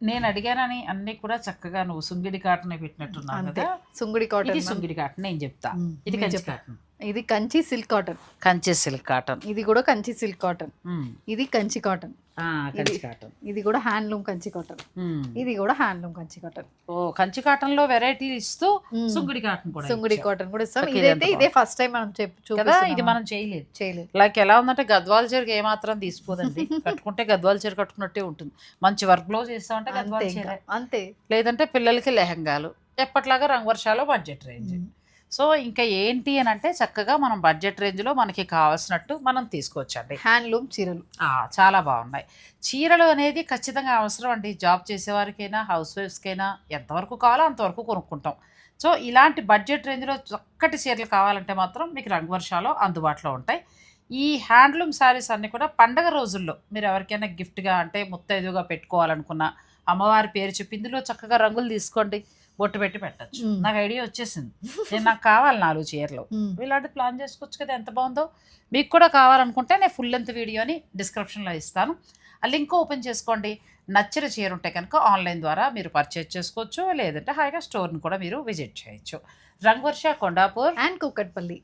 నేను అడిగానని అన్ని కూడా చక్కగా నువ్వు సుంగిడి కాటన్ పెట్టినట్టున్నావు కదా? సుంగుడి కాటన్ సుంగిడి కాటన్ నేను చెప్తా. ఇది కంచి. కాటన్. ఇది Kanchi silk cotton. Kanchi silk cotton. ఇది కూడా కంచి సిల్క్ కాటన్. ఇది కంచి కాటన్. కంచి ఇది- కాటన్. ఇది కూడా హ్యాండ్లూమ్ కంచి కాటన్. ఇది కూడా హ్యాండ్లూమ్ కంచి కాటన్. ఓ కంచి కాటన్లో వెరైటీ ఇస్తూ. సుంగుడి కాటన్ కూడా సుంగుడి. కాటన్ కూడా ఇస్తాం. ఇదైతే ఇదే ఫస్ట్ టైం మనం చెప్పు కదా ఇది. మనం చేయలేదు. చేయలేదు. లైక్ ఎలా ఉందంటే గద్వాల చీరకి ఏమాత్రం తీసిపోదండి. కట్టుకుంటే గద్వాల చీర కట్టుకున్నట్టే ఉంటుంది. మంచి వర్క్ బ్లౌజ్ చేస్తామంటే అంతే గద్వాల చీర. అంతే. లేదంటే పిల్లలకి లెహంగాలు ఎప్పట్లాగా రంగు వర్షాలు బడ్జెట్ రేంజ్. సో ఇంకా ఏంటి అని అంటే చక్కగా మనం బడ్జెట్ రేంజ్లో మనకి కావాల్సినట్టు మనం తీసుకోవచ్చండి. హ్యాండ్లూమ్ చీరలు. చాలా బాగున్నాయి. చీరలు అనేది ఖచ్చితంగా అవసరం అండి. జాబ్ చేసేవారికైనా హౌస్ వైఫ్స్కైనా ఎంతవరకు కావాలో అంతవరకు కొనుక్కుంటాం. సో ఇలాంటి బడ్జెట్ రేంజ్లో చక్కటి చీరలు కావాలంటే మాత్రం మీకు రంగు వర్షాలు అందుబాటులో ఉంటాయి. ఈ హ్యాండ్లూమ్ శారీస్ అన్నీ కూడా పండగ రోజుల్లో మీరు ఎవరికైనా గిఫ్ట్గా అంటే ముత్తైదుగా పెట్టుకోవాలనుకున్న అమ్మవారి పేరు చెప్పి ఇందులో చక్కగా రంగులు తీసుకోండి. బొట్టు పెట్టి పెట్టచ్చు. నాకు ఐడియా వచ్చేసింది. నేను నాకు కావాలి నాలుగు చీరలు. ఇలాంటి ప్లాన్ చేసుకోవచ్చు కదా ఎంత బాగుందో. మీకు కూడా కావాలనుకుంటే నేను ఫుల్ లెంత్ వీడియోని డిస్క్రిప్షన్లో ఇస్తాను. ఆ లింక్ ఓపెన్ చేసుకోండి. నచ్చిన చీర ఉంటే కనుక ఆన్లైన్ ద్వారా మీరు పర్చేజ్ చేసుకోవచ్చు లేదంటే హాయిగా స్టోర్ని కూడా మీరు విజిట్ చేయొచ్చు. రంగవర్ష కొండాపూర్. అండ్ కుక్కట్పల్లి.